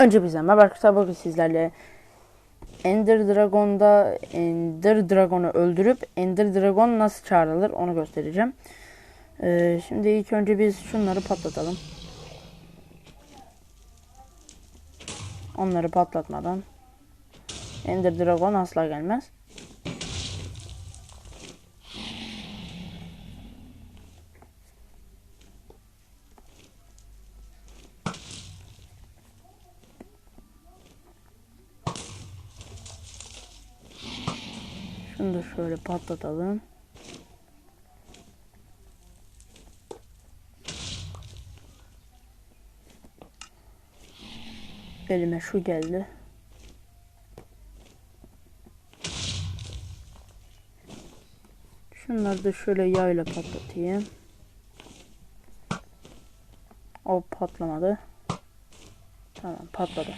Önce bizden merhaba arkadaşlar bugün sizlerle Ender Dragon'da Ender Dragon'u öldürüp Ender Dragon nasıl çağrılır onu göstereceğim. Ee, şimdi ilk önce biz şunları patlatalım. Onları patlatmadan Ender Dragon asla gelmez. Şunu da şöyle patlatalım. Elime şu geldi. Şunları da şöyle yayla patlatayım. O patlamadı. Tamam patladı.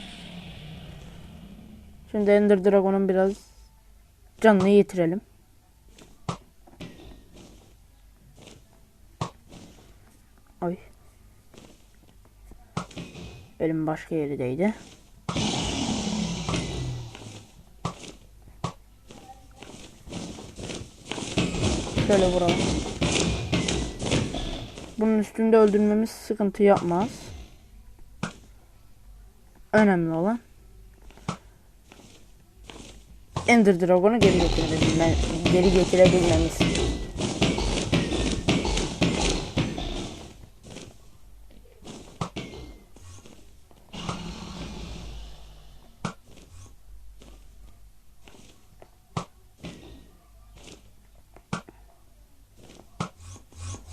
Şimdi Ender Dragon'un biraz canını yitirelim. Ay. Elim başka yerideydi. Şöyle vuralım. Bunun üstünde öldürmemiz sıkıntı yapmaz. Önemli olan Ender Dragon'u geri getirebilme, geri getirebilmemiz.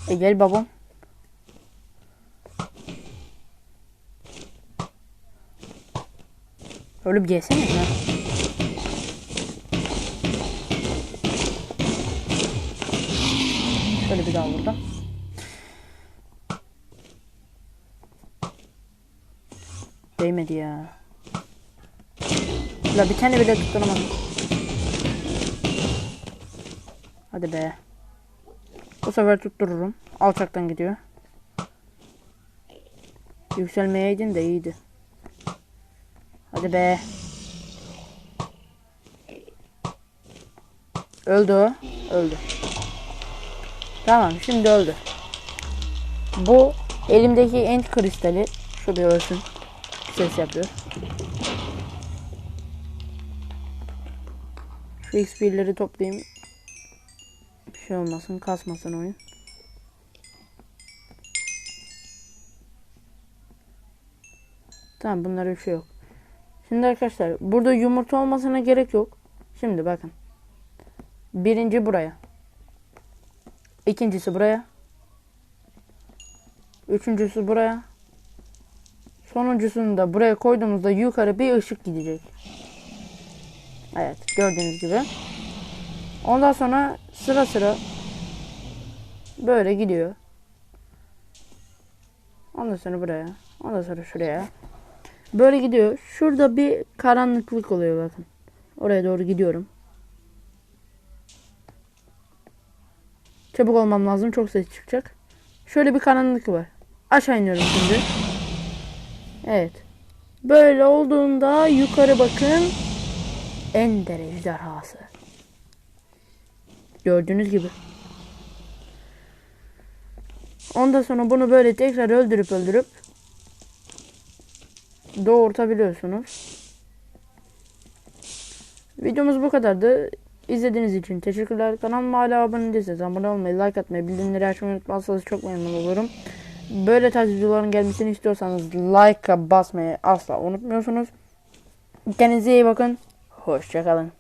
E gel babam. Bir gelsene ya. Şöyle bir daha burada. Değmedi ya. La bir tane bile tutturamadım. Hadi be. Bu sefer tuttururum. Alçaktan gidiyor. Yükselmeyeydin de iyiydi. Hadi be. Öldü o. Öldü. Tamam şimdi öldü. Bu elimdeki end kristali şu bir ölsün. Ses yapıyor. Şu XP'leri toplayayım. Bir şey olmasın kasmasın oyun. Tamam bunlara bir şey yok. Şimdi arkadaşlar burada yumurta olmasına gerek yok. Şimdi bakın. Birinci buraya. İkincisi buraya. Üçüncüsü buraya. Sonuncusunu da buraya koyduğumuzda yukarı bir ışık gidecek. Evet gördüğünüz gibi. Ondan sonra sıra sıra böyle gidiyor. Ondan sonra buraya. Ondan sonra şuraya. Böyle gidiyor. Şurada bir karanlıklık oluyor bakın. Oraya doğru gidiyorum. Çabuk olmam lazım. Çok ses çıkacak. Şöyle bir karanlık var. Aşağı iniyorum şimdi. Evet. Böyle olduğunda yukarı bakın. Ender ejderhası. Gördüğünüz gibi. Ondan sonra bunu böyle tekrar öldürüp öldürüp doğurtabiliyorsunuz. Videomuz bu kadardı. İzlediğiniz için teşekkürler. Kanalıma hala abone değilseniz abone olmayı, like atmayı, bildirimleri açmayı unutmazsanız çok memnun olurum. Böyle tarz videoların gelmesini istiyorsanız like'a basmayı asla unutmuyorsunuz. Kendinize iyi bakın. Hoşçakalın.